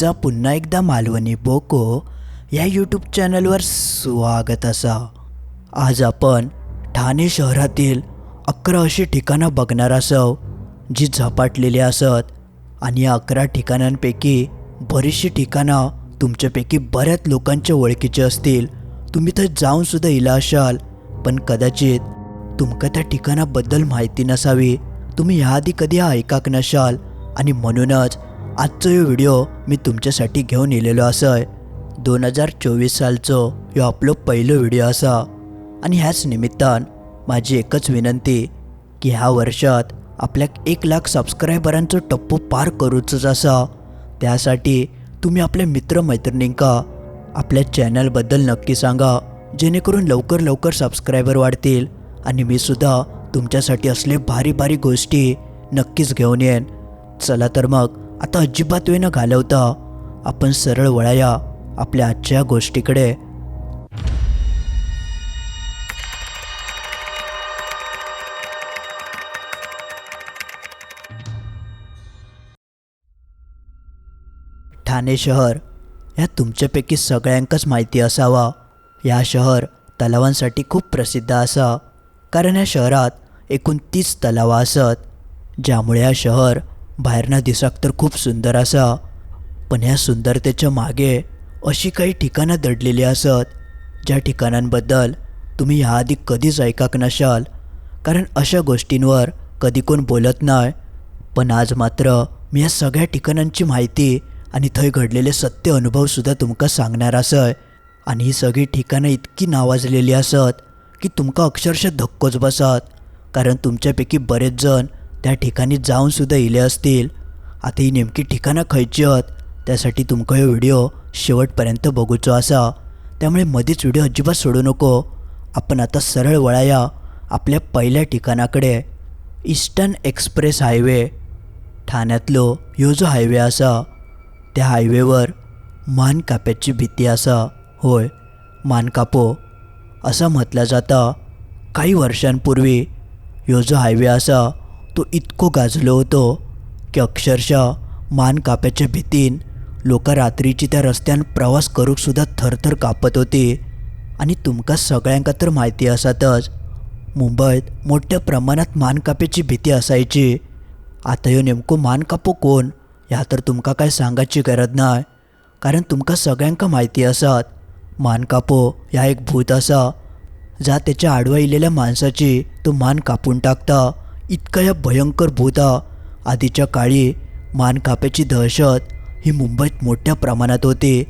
तुमचा पुन्हा एकदा मालवणी बोको या यूट्यूब चॅनलवर स्वागत असा. आज आपण ठाणे शहरातील अकरा अशी ठिकाणं बघणार असव जी झपाटलेली असत आणि या अकरा ठिकाणांपैकी बरीचशी ठिकाणं तुमच्यापैकी बऱ्याच लोकांच्या ओळखीचे असतील. तुम्ही तर जाऊन सुद्धा इला असाल पण कदाचित तुमका त्या ठिकाणाबद्दल माहिती नसावी. तुम्ही ह्याआधी कधी ऐकाक नसाल आणि म्हणूनच आजचो हे व्हिडिओ मी तुमच्यासाठी घेऊन येलेलो आसय दोन हजार चोवीस सालचो ह्यो आपलो पहिलो व्हिडिओ असा. आणि ह्याच निमित्तान माझी एकच विनंती की ह्या वर्षात आपल्याक एक लाख सबस्क्रायबरांचो टप्पो पार करूचोच असा. त्यासाठी तुम्ही आपल्या मित्रमैत्रिणींका आपल्या चॅनलबद्दल नक्की सांगा जेणेकरून लवकर लवकर सबस्क्रायबर वाढतील आणि मी सुद्धा तुमच्यासाठी असले भारी भारी गोष्टी नक्कीच घेऊन येईन. चला तर मग आता अजिबात वेळ न घालवता आपण सरळ वळाया आपल्या आजच्या गोष्टीकडे. ठाणे शहर ह्या तुमच्यापैकी सगळ्यांकच माहिती असावा. या शहर तलावांसाठी खूप प्रसिद्ध असा. कारण या शहरात एकूण तीस तलावा असत. ज्यामुळे हा शहर बाहेरनं दिसाक तर खूप सुंदर असा पण ह्या सुंदरतेच्या मागे अशी काही ठिकाणं दडलेली असत ज्या ठिकाणांबद्दल तुम्ही ह्याआधी कधीच ऐकाक नसाल कारण अशा गोष्टींवर कधी कोण बोलत नाही. पण आज मात्र मी या सगळ्या ठिकाणांची माहिती आणि थंय घडलेले सत्य अनुभवसुद्धा तुमका सांगणार असय. आणि ही सगळी ठिकाणं इतकी नावाजलेली असत की तुमका अक्षरशः धक्कोच बसत. कारण तुमच्यापैकी बरेच जण त्या ठिकाणी जाऊन सुद्दां इले असतील. आता ही नेमकी ठिकाणं खयची आहेत? त्यासाठी तुमका हे व्हिडिओ शेवटपर्यंत बघूचो असा. त्यामुळे मध्येच व्हिडिओ अजिबात सोडू नको. आपण आता सरळ वळाया आपल्या पहिल्या ठिकाणाकडे. Eastern express highway. ठाण्यातलो ह्यो जो हायवे असा त्या हायवेवर मान काप्याची भीती असा. होय मान कापो असं म्हटलं जाता काही वर्षांपूर्वी ह्यो जो हायवे असा तो इतको गाजलो होतो की अक्षरशः मान काप्याच्या भीतीन लोक रात्रीची त्या रस्त्यान प्रवास करूकसुद्धा थरथर कापत होती. आणि तुमका सगळ्यांका तर माहिती आसातच मुंबईत मोठ्या प्रमाणात मानकापेची भीती असायची. आता ह्यो नेमको मानकापो कोण ह्या तर तुमका काय सांगायची गरज नाही कारण तुमका सगळ्यांका माहिती असत मानकापो ह्या एक भूत असा जा त्याच्या आडवा इलेल्या माणसाची तो मान कापून टाकता. इतका या भयंकर भूता आधीच्या काळी मानकाप्याची दहशत ही मुंबईत मोठ्या प्रमाणात होती.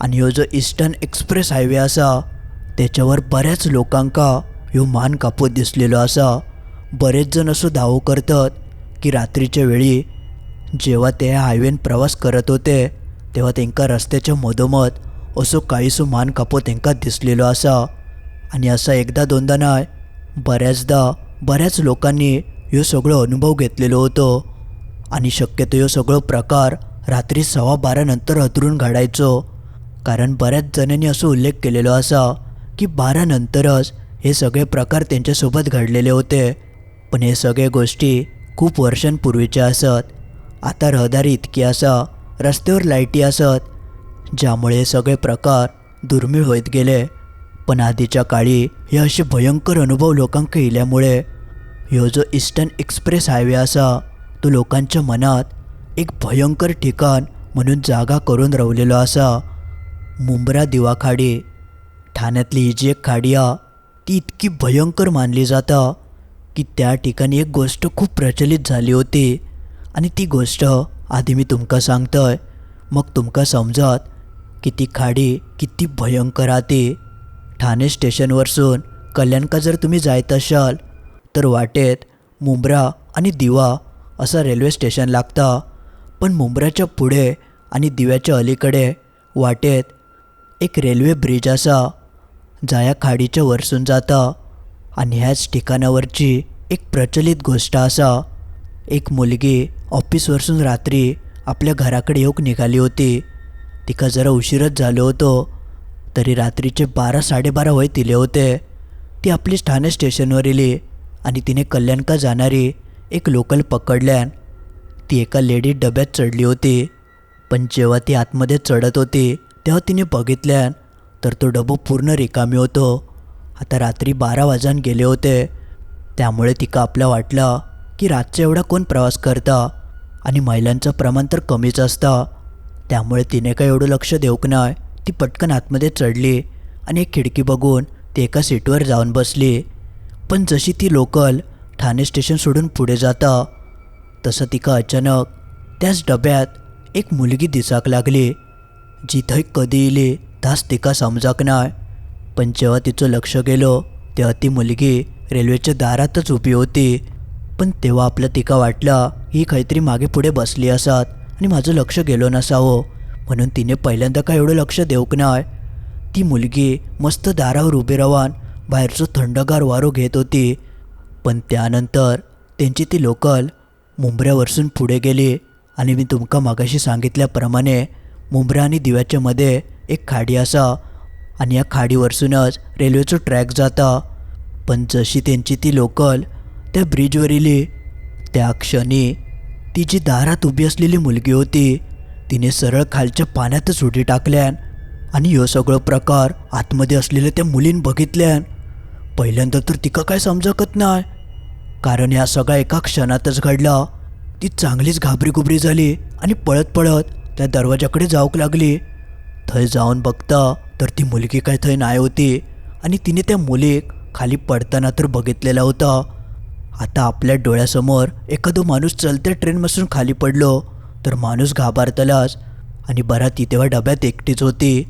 आणि ह्यो जो ईस्टर्न एक्सप्रेस हायवे असा त्याच्यावर बऱ्याच लोकांका ह्यो मान कापत दिसलेलो असा. बरेच जण असो दावो करतात की रात्रीच्या वेळी जेव्हा ते हायवेन प्रवास करत होते तेव्हा त्यांका रस्त्याच्या मधोमध असो काहीसो मान कापो त्यांका दिसलेलो असा. आणि असा एकदा दोनदा नाही बऱ्याचदा बऱ्याच लोकांनी ह्यो सगळो अनुभव घेतलेलो होतो. आणि शक्यतो ह्यो सगळो प्रकार रात्री सव्वा बारानंतर अतरून घडायचो कारण बऱ्याच जणांनी असो उल्लेख केलेलो असा की बारानंतरच हे सगळे प्रकार त्यांच्यासोबत घडलेले होते. पण हे सगळे गोष्टी खूप वर्षांपूर्वीच्या असत. आता रहदारी इतकी असा रस्त्यावर लाईटी असत ज्यामुळे हे सगळे प्रकार दुर्मिळ होत गेले. पण आधीच्या काळी हे असे भयंकर अनुभव लोकांक येल्यामुळे ह्यो जो ईस्टर्न एक्सप्रेस हायवे असा तो लोकांच्या मनात एक भयंकर ठिकाण म्हणून जागा करून रावलेलो असा मुंब्रा दिवाखाडी ठाण्यातली ही जी एक खाडी हा ती इतकी भयंकर मानली जाता की त्या ठिकाणी एक गोष्ट खूप प्रचलित झाली होती. आणि ती गोष्ट आधी मी तुमका सांगतोय. मग तुमका समजत की ती खाडी किती भयंकर राहते ठाणे स्टेशनवरसून कल्याणका जर तुम्ही जायत असाल तर वाटेत मुंब्रा आणि दिवा असं रेल्वे स्टेशन लागता. पण मुंब्राच्या पुढे आणि दिव्याच्या अलीकडे वाटेत एक रेल्वे ब्रिज असा जाया खाडीच्या वरसून जाता आणि ह्याच ठिकाणावरची एक प्रचलित गोष्ट असा. एक मुलगी ऑफिसवरसून रात्री आपल्या घराकडे येऊक निघाली होती. तिका जरा उशीरच झालो होतो तरी रात्रीचे बारा साडेबारा वय तिले होते. ती आपली ठाणे स्टेशनवर इली. आणि तिने कल्याणका जाणारी एक लोकल पकडल्यान ती एका लेडी डब्यात चढली होती. पण जेव्हा ती आतमध्ये चढत होती तेव्हा तिने बघितल्यान तर तो डबो पूर्ण रिकामी होतो. आता रात्री बारा वाजान गेले होते. त्यामुळे तिका आपलं वाटलं की रातचा एवढा कोण प्रवास करता आणि महिलांचं प्रमाण तर कमीच असतं. त्यामुळे तिने काय एवढं लक्ष देऊक नाही. ती पटकन आतमध्ये चढली आणि एक खिडकी बघून ती एका सीटवर जाऊन बसली. पण जशी ती लोकल ठाणे स्टेशन सोडून पुढे जाता तसं तिका अचानक त्याच डब्यात एक मुलगी दिसाक लागली जी थंय कधी येली तास तिका समजाक नाय. पण जेव्हा तिचं लक्ष गेलो तेव्हा ती मुलगी रेल्वेच्या दारातच उभी होती. पण तेव्हा आपलं तिका वाटलं ही काहीतरी मागे पुढे बसली असत आणि माझं लक्ष गेलो नसावं. म्हणून तिने पहिल्यांदा काय एवढं लक्ष देऊक नाय? ती मुलगी मस्त दारावर उभी राहून बाहेरचं थंडगार वारो घेत होती. पण त्यानंतर त्यांची ती लोकल मुंबऱ्यावरसून पुढे गेली आणि मी तुमका मागाशी सांगितल्याप्रमाणे मुंबऱ्या आणि दिव्याच्या मध्ये एक खाडी असा आणि या खाडीवरसूनच रेल्वेचं ट्रॅक जाता. पण जशी त्यांची ती लोकल त्या ब्रिजवर इली त्या क्षणी ती जी दारात उभी असलेली मुलगी होती तिने सरळ खालच्या पाण्यातच उडी टाकल्यान आणि ह्यो सगळं प्रकार आतमध्ये असलेल्या त्या मुलीन बघितल्यान पहिल्यांदा तर तिका काय समजकत नाही. कारण या सगळा एका क्षणातच घडला. ती चांगलीच घाबरीगुबरी झाली आणि पळत पळत त्या दरवाजाकडे जाऊक लागली. थंय जाऊन बघता तर ती मुलगी काय थंय नाही होती आणि तिने त्या मुलीक खाली पडताना तर बघितलेला होता. आता आपल्या डोळ्यासमोर एखादो माणूस चलत्या ट्रेनमधून खाली पडलो तर माणूस घाबरतलाच आणि बरा ती तेव्हा डब्यात एकटीच होती.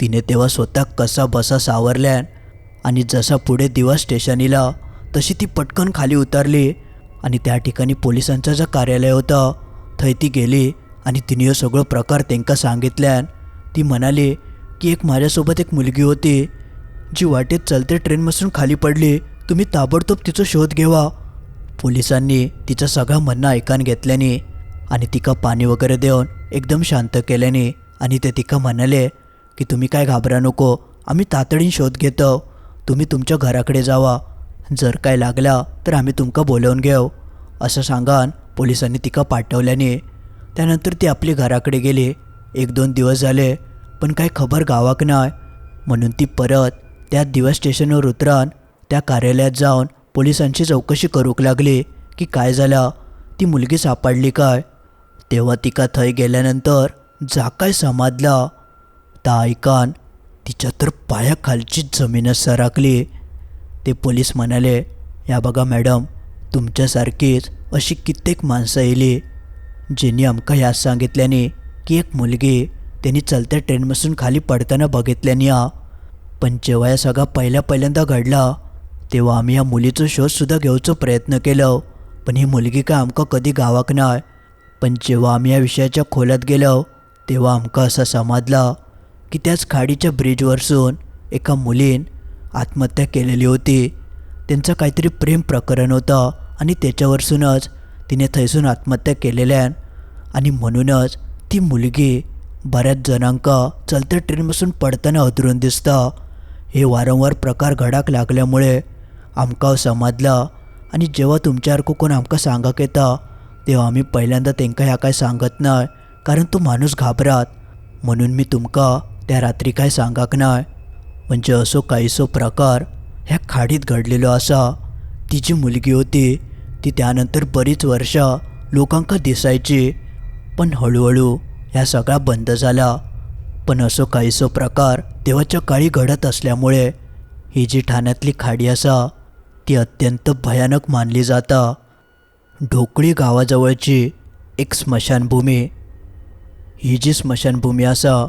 तिने तेव्हा स्वतः कसा बसा सावरल्यान आणि जसा पुढे दिवा स्टेशनीला तशी ती पटकन खाली उतरली आणि त्या ठिकाणी पोलिसांचं जे कार्यालय होतं थंय ती गेली आणि तिने हे सगळं प्रकार त्यांका सांगितल्यान ती म्हणाली की एक माझ्यासोबत एक मुलगी होती जी वाटेत चलते ट्रेनमधून खाली पडली. तुम्ही ताबडतोब तिचा शोध घेवा. पोलिसांनी तिचं सगळं म्हणणं ऐकान घेतल्याने आणि तिका पाणी वगैरे देऊन एकदम शांत केल्याने आणि ते तिका म्हणाले की तुम्ही काय घाबरा नको आम्ही तातडीने शोध घेतो. तुम्ही तुमच्या घराकडे जावा. जर काय लागला तर आम्ही तुमका बोलावून घेऊ. असं सांगान पोलिसांनी तिका पाठवल्याने. त्यानंतर ती आपली घराकडे गेली. एक दोन दिवस झाले पण काय खबर गावाक नाही म्हणून ती परत त्या दिवस स्टेशनवर उतरान. त्या कार्यालयात जाऊन पोलिसांची चौकशी करूक लागली की काय झालं ती मुलगी सापडली काय? तेव्हा तिका थंय गेल्यानंतर जा काय समाजला ता ऐकान तिच्या तर पायाखालचीच जमीनच सरकली ते पोलीस म्हणाले या बघा मॅडम तुमच्यासारखीच अशी कित्येक माणसं येली ज्यांनी आमका ह्याच सांगितल्याने की एक मुलगी त्यांनी चलत्या ट्रेनमधून खाली पडताना बघितल्याने आ. पण जेव्हा या सगळा पहिल्या पहिल्यांदा घडला तेव्हा आम्ही या मुलीचं शोधसुद्धा घेऊचो प्रयत्न केलो पण ही मुलगी काय आमका कधी गावाक नाय. पण जेव्हा आम्ही या विषयाच्या खोलात गेलो तेव्हा आमका असा समजला की त्याच खाडीच्या ब्रिजवरसून एका मुलीन आत्महत्या केलेली होती. त्यांचं काहीतरी प्रेम प्रकरण होतं आणि त्याच्यावरसूनच तिने थैसून आत्महत्या केलेल्यान आणि म्हणूनच ती मुलगी बऱ्याच जणांका चलत्या ट्रेनपासून पडताना अधुरून दिसता. हे वारंवार प्रकार घडाक लागल्यामुळे आमकां समाजला आणि जेव्हा तुमच्यासारखं कोण आमकां सांगक येता तेव्हा आम्ही पहिल्यांदा तेंका ह्या काय सांगत नाय कारण तो माणूस घाबरात. म्हणून मी तुमका त्या रात्री काय सांगाक नाय? म्हणजे असो काहीसो प्रकार ह्या खाडीत घडलेलो असा. ती जी मुलगी होती. ती त्यानंतर बरीच वर्षा लोकांका दिसायची. पण हळूहळू ह्या सगळा बंद झाला. पण असो काहीसो प्रकार देवाच्या काळी घडत असल्यामुळे ही जी ठाण्यातली खाडी असा ती अत्यंत भयानक मानली जाता. ढोकळी गावाजवळची एक स्मशानभूमी. ही जी स्मशानभूमी असा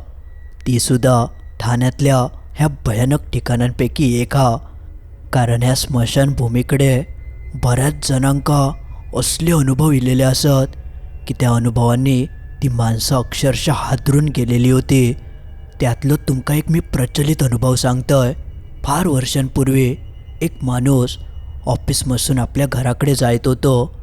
तीसुद्धा ठाण्यातल्या ह्या भयानक ठिकाणांपैकी एक हा. कारण ह्या स्मशानभूमीकडे बऱ्याच जणांका असले अनुभव इलेले असत की त्या अनुभवांनी ती माणसं अक्षरशः हादरून गेलेली होती. त्यातलं तुमका एक मी प्रचलित अनुभव सांगतोय. फार वर्षांपूर्वी एक माणूस ऑफिसमधून आपल्या घराकडे जायत होतो.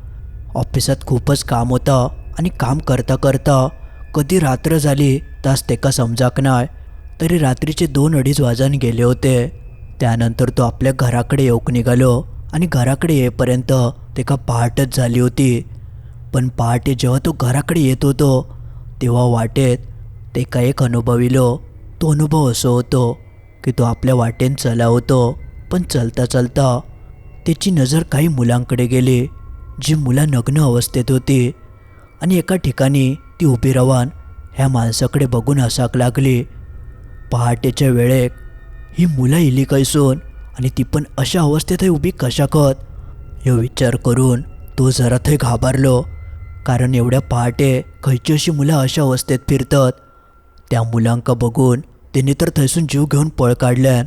ऑफिसात खूपच काम होतं आणि काम करता करता कधी रात्र झाली तास तेका समजाक नाय. तरी रात्रीचे दोन अडीच वाजून गेले होते. त्यानंतर तो आपल्या घराकडे येऊक निघालो आणि घराकडे येईपर्यंत तेका पहाटच झाली होती. पण पहाटे जेव्हा तो घराकडे येत होतो तेव्हा वाटेत ते एक अनुभविलो. तो अनुभव असो होतो की तो आपल्या वाटेन चलावतो पण चलता चलता त्याची नजर काही मुलांकडे गेली जी मुलं नग्न अवस्थेत होती. आणि एका ठिकाणी ती उभी रवान ह्या माणसाकडे बघून हसाक लागली. पहाटेच्या वेळेक ही मुलं इली कैसून आणि ती पण अशा अवस्थेतही उभी कशाकत? ह्यो विचार करून तो जरा थंय घाबरलो कारण एवढ्या पहाटे खंयची अशी मुलं अशा अवस्थेत फिरतात. त्या मुलांका बघून त्यांनी तर थंयसून जीव घेऊन पळ काढल्यान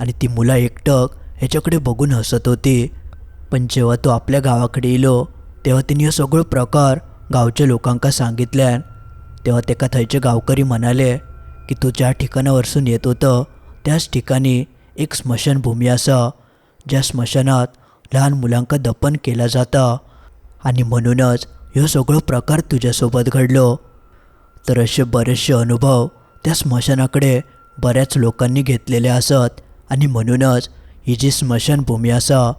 आणि ती मुलं एकटक ह्याच्याकडे बघून हसत होती. पण जेव्हा तो आपल्या गावाकडे येलो तेव्हा तिने हे सगळं प्रकार गावच्या लोकांका सांगितल्यान तेव्हा तेका थंयचे गावकरी म्हणाले की तू ज्या ठिकाणावरसून येत होतं त्याच ठिकाणी एक स्मशानभूमी असा ज्या स्मशानात लहान मुलांका दफन केला जाता आणि म्हणूनच ह्यो सगळो प्रकार तुझ्यासोबत घडलो. तर असे बरेचसे अनुभव त्या स्मशानाकडे बऱ्याच लोकांनी घेतलेले असत आणि म्हणूनच ही जी स्मशानभूमी असा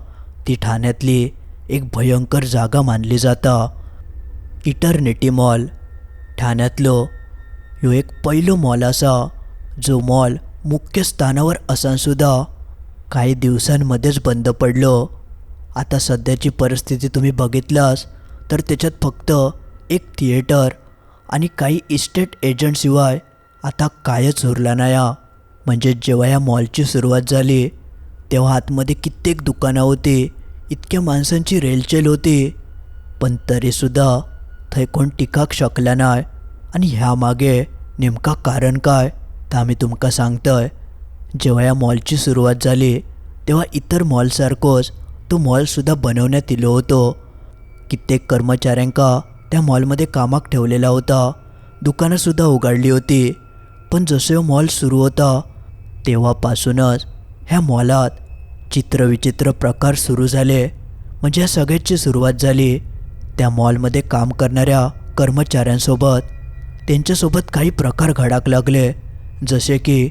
ती ठाण्यातली एक भयंकर जागा मानली जाता. Eternity mall. ठाण्यातलो ह्यो एक पयलो मॉल आसा जो मॉल मुख्य स्थानावर असान सुद्धा काही दिवसांमध्येच बंद पडलो. आता सध्याची परिस्थिती तुम्ही बघितलास तर त्याच्यात फक्त एक थिएटर आणि काही इस्टेट एजंटशिवाय आता कायच उरला नाही म्हणजे जेव्हा या मॉलची सुरुवात झाली तेव्हा आतमध्ये कित्येक दुकानं होती इतक्या माणसांची रेलचेल होती. पण तरीसुद्धा थंय कोण टिकाक शकला नाय? आनी ह्या मागे नेमका कारण काय? तें आमी तुमकां सांगतय. जेव्हा या मॉलची सुरुवात झाली तेव्हा इतर मॉलसारखोच तो मॉलसुद्धा बनवण्यात इलो होतो. कित्येक कर्मचाऱ्यांका त्या मॉलमध्ये कामाक ठेवलेला होता. दुकानंसुद्धा उघडली होती. पण जसं हो मॉल सुरू होता तेव्हापासूनच ह्या मॉलात चित्रविचित्र प्रकार सुरू झाले. म्हणजे या सगळ्याची सुरुवात झाली. त्या मॉलमध्ये काम करणाऱ्या कर्मचाऱ्यांसोबत त्यांच्यासोबत काही प्रकार घडाक लागले. जसे की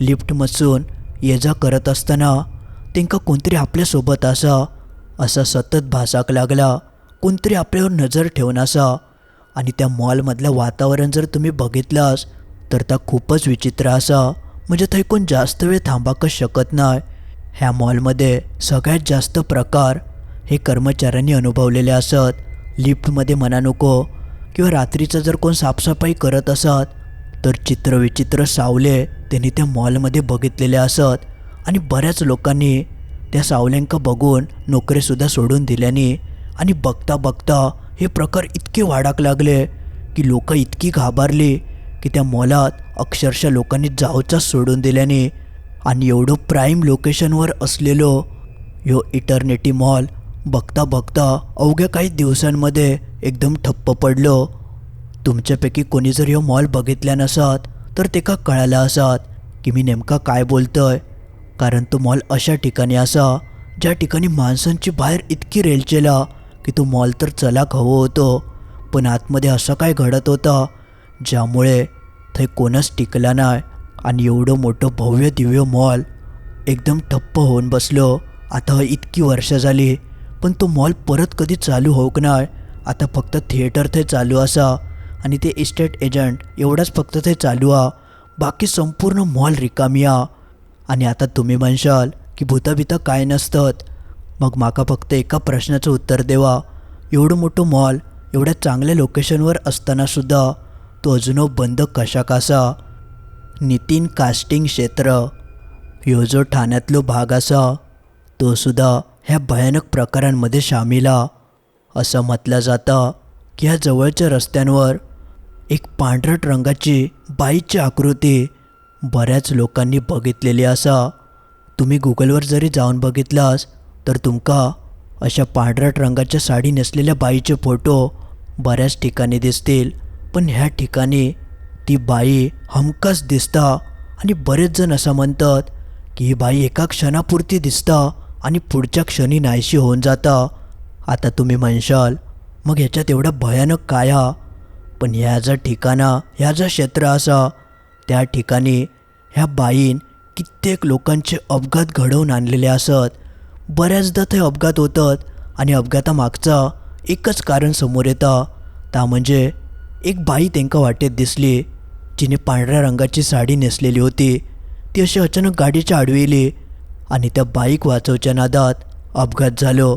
लिफ्टमधसून ये जा करत असताना त्यांका कोणतरी आपल्यासोबत असा असा सतत भासाक लागला. कोणतरी आपल्यावर नजर ठेवून असा. आणि त्या मॉलमधलं वातावरण जर तुम्ही बघितलास तर त्या खूपच विचित्र असा. म्हणजे थंय कोण जास्त वेळ थांबाकच शकत नाही. ह्या मॉलमध्ये सगळ्यात जास्त प्रकार हे कर्मचाऱ्यांनी अनुभवलेले असत. लिफ्टमध्ये म्हणा नको किंवा रात्रीचं जर कोण साफसफाई करत असत तर चित्रविचित्र सावले त्यांनी त्या मॉलमध्ये बघितलेले असत आणि बऱ्याच लोकांनी त्या सावल्यांका बघून नोकरीसुद्धा सोडून दिल्याने आणि बघता बघता हे प्रकार इतके वाढाक लागले की लोक इतकी घाबरली की त्या मॉलात अक्षरशः लोकांनी जाऊचाच सोडून दिल्याने आणि एवढं प्राईम लोकेशनवर असलेलो ह्यो इटर्निटी मॉल बघता बघता अवघ्या काही दिवसांमध्ये एकदम ठप्प पडलो. तुमच्यापैकी कोणी जर ह्यो मॉल बघितल्या नसात तर ते का कळाला असात की मी नेमका काय बोलतोय? कारण तो मॉल अशा ठिकाणी असा ज्या ठिकाणी माणसांची बाहेर इतकी रेलचेला की तो मॉल तर चलाक हवं होतो. पण आतमध्ये असं काय घडत होतं ज्यामुळे थंय कोणच टिकला नाही आणि एवढं मोठं भव्य दिव्य मॉल एकदम ठप्प होऊन बसलो. आता इतकी वर्ष झाली पण तो मॉल परत कधी चालू होऊक नाय आता फक्त थिएटर थंय चालू असा. आणि ते इस्टेट एजंट एवढाच फक्त ते चालू आ. बाकी संपूर्ण मॉल रिकामी आ. आणि आता तुम्ही म्हणशाल की भूताबिता काय नसतात. मग माका फक्त एका प्रश्नाचं उत्तर देवा. एवढं मोठं मॉल एवढ्या चांगल्या लोकेशनवर असतानासुद्धा तो अजून बंद कशा कासा? नितीन कास्टिंग क्षेत्र. ह्यो जो ठाण्यातलो भाग असा तो सुद्धा ह्या भयानक प्रकारांमध्ये शामील हा असं म्हटलं जातं की ह्या जवळच्या रस्त्यांवर एक पांढरट रंगाची बाईची आकृती बऱ्याच लोकांनी बघितलेली असा. तुम्ही गुगलवर जरी जाऊन बघितलास तर तुमका अशा पांढरट रंगाच्या साडी नेसलेल्या बाईचे फोटो बऱ्याच ठिकाणी दिसतील. पण ह्या ठिकाणी ती बाई हमखास दिसता आणि बरेच जण असं म्हणतात की ही बाई एका क्षणापुरती दिसता. आणि पुढच्या क्षणी नाहीशी होऊन जाता. आता तुम्ही म्हणशाल मग ह्याच्यात एवढा भयानक काय हा? पण ह्या जर ठिकाणा ह्या जर क्षेत्र असा त्या ठिकाणी ह्या बाईन कित्येक लोकांचे अपघात घडवून आणलेले असत. बऱ्याचदा ते अपघात होतात आणि अपघातामागचं एकच कारण समोर येतं. त्या म्हणजे एक बाई त्यांका वाटेत दिसली जिने पांढऱ्या रंगाची साडी नेसलेली होती. ती अशी अचानक गाडीच्या आडवी आणि त्या बाईक वाचवच्या नादात अपघात झालो.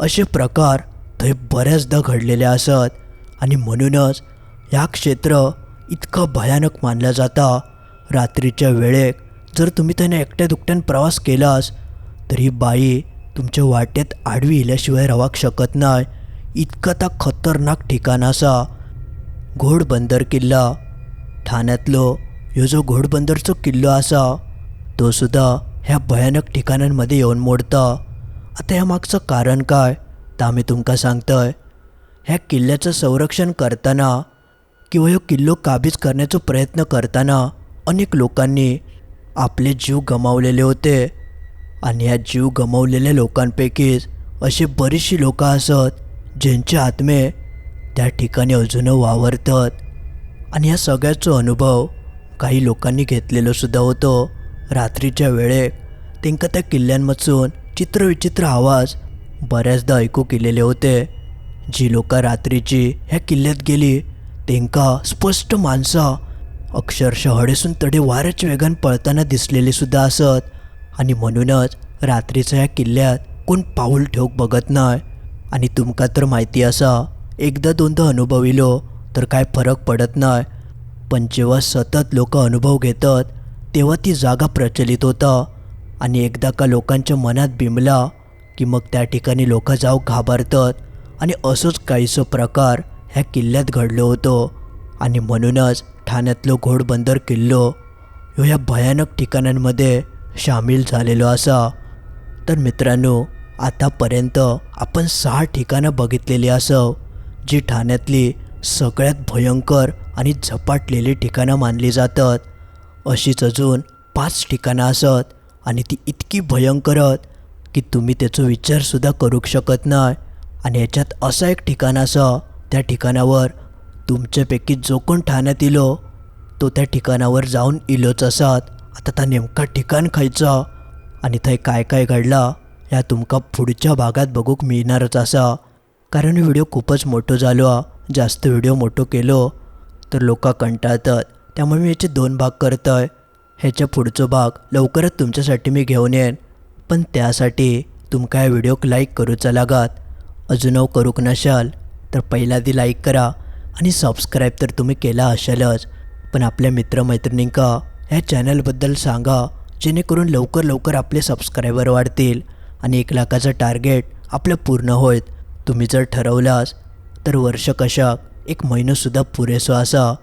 असे प्रकार थंय बऱ्याचदा घडलेले असत आणि म्हणूनच ह्या क्षेत्र इतकं भयानक मानलं जाता. रात्रीच्या वेळेक जर तुम्ही त्याने एकट्या दुकट्यान प्रवास केलास तर ही बाई तुमच्या वाटेत आडवी इल्याशिवाय रावाक शकत नाही. इतकं ता खतरनाक ठिकाण असा. घोडबंदर किल्ला. ठाण्यातलो ह्यो जो घोडबंदरचो किल्लो असा तो सुद्धा ह्या भयानक ठिकाणांमध्ये येऊन मोडता. आता ह्या मागचं कारण काय? तर आम्ही तुमका सांगतोय. ह्या किल्ल्याचं संरक्षण करताना किंवा ह्यो किल्लो काबीज करण्याचा प्रयत्न करताना अनेक लोकांनी आपले जीव गमावलेले होते. आणि ह्या जीव गमावलेल्या लोकांपैकीच अशी बरीचशी लोकं असत ज्यांचे आत्मे त्या ठिकाणी अजून वावरतात. आणि ह्या सगळ्याचा अनुभव काही लोकांनी घेतलेलो सुद्धा होतो. रात्रीच्या वेळेक तेंका त्या किल्ल्यांमधसून चित्रविचित्र आवाज बऱ्याचदा ऐकू केलेले होते. जी लोकां रात्रीची ह्या किल्ल्यात गेली तेंका स्पष्ट माणसं अक्षरशः हडेसून तडे वाऱ्याच्या वेगान पळताना दिसलेली सुद्धा असत. आणि म्हणूनच रात्रीच्या ह्या किल्ल्यात कोण पाऊल ठेवूक बघत नाही आणि तुमका तर माहिती असा एकदा दोनदा अनुभविलो तर काय फरक पडत नाही पण जेव्हा सतत लोक अनुभव घेतात तेव्हा ती जागा प्रचलित होता. आणि एकदा का लोकांच्या मनात बिंबला की मग त्या ठिकाणी लोक जाऊ घाबरतात. आणि असंच काहीसं प्रकार ह्या किल्ल्यात घडलो होतो. आणि म्हणूनच ठाण्यातलो घोडबंदर किल्लो ह्यो ह्या भयानक ठिकाणांमध्ये सामील झालेलो असा. तर मित्रांनो आतापर्यंत आपण सहा ठिकाणं बघितलेली असव जी ठाण्यातली सगळ्यात भयंकर आणि झपाटलेली ठिकाणं मानली जातात. अशीच अजून पाच ठिकाणं असत आणि ती इतकी भयंकरत की तुम्ही त्याचा विचारसुद्धा करू शकत नाही. आणि याच्यात असं एक ठिकाण असं त्या ठिकाणावर तुमच्यापैकी जो कोण ठाण्यात इलो तो त्या ठिकाणावर जाऊन इलोच असत. आता त्या नेमका ठिकाण खायचं आणि थंय काय काय घडला ह्या तुमका पुढच्या भागात बघूक मिळणारच असा. कारण व्हिडिओ खूपच मोठो झालो जास्त व्हिडिओ मोठो केलो तर लोक कंटाळतात. त्यामुळे मी याचे दोन भाग करतोय. ह्याच्या पुढचा भाग लवकरच तुमच्यासाठी मी घेऊन येईन. पण त्यासाठी तुमका या व्हिडिओक लाईक करूचा लागात. अजून करूक नशाल तर पहिला ती लाईक करा आणि सबस्क्राईब तर तुम्ही केला असालच पण आपल्या मित्रमैत्रिणींका ह्या चॅनलबद्दल सांगा जेणेकरून लवकर लवकर आपले सबस्क्रायबर वाढतील आणि एक लाखाचं टार्गेट आपलं पूर्ण होईल. तुम्ही जर ठरवलास तर वर्ष कशाक एक महिनोसुद्धा पुरेसो असा.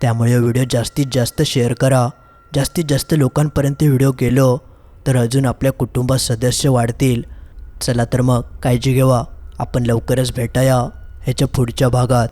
त्यामुळे व्हिडिओ जास्तीत जास्त शेअर करा. जास्तीत जास्त लोकांपर्यंत व्हिडिओ गेलो तर अजून आपल्या कुटुंबात सदस्य वाढतील. चला तर मग काळजी घेवा. आपण लवकरच भेटाया. ह्याच्या पुढच्या भागात.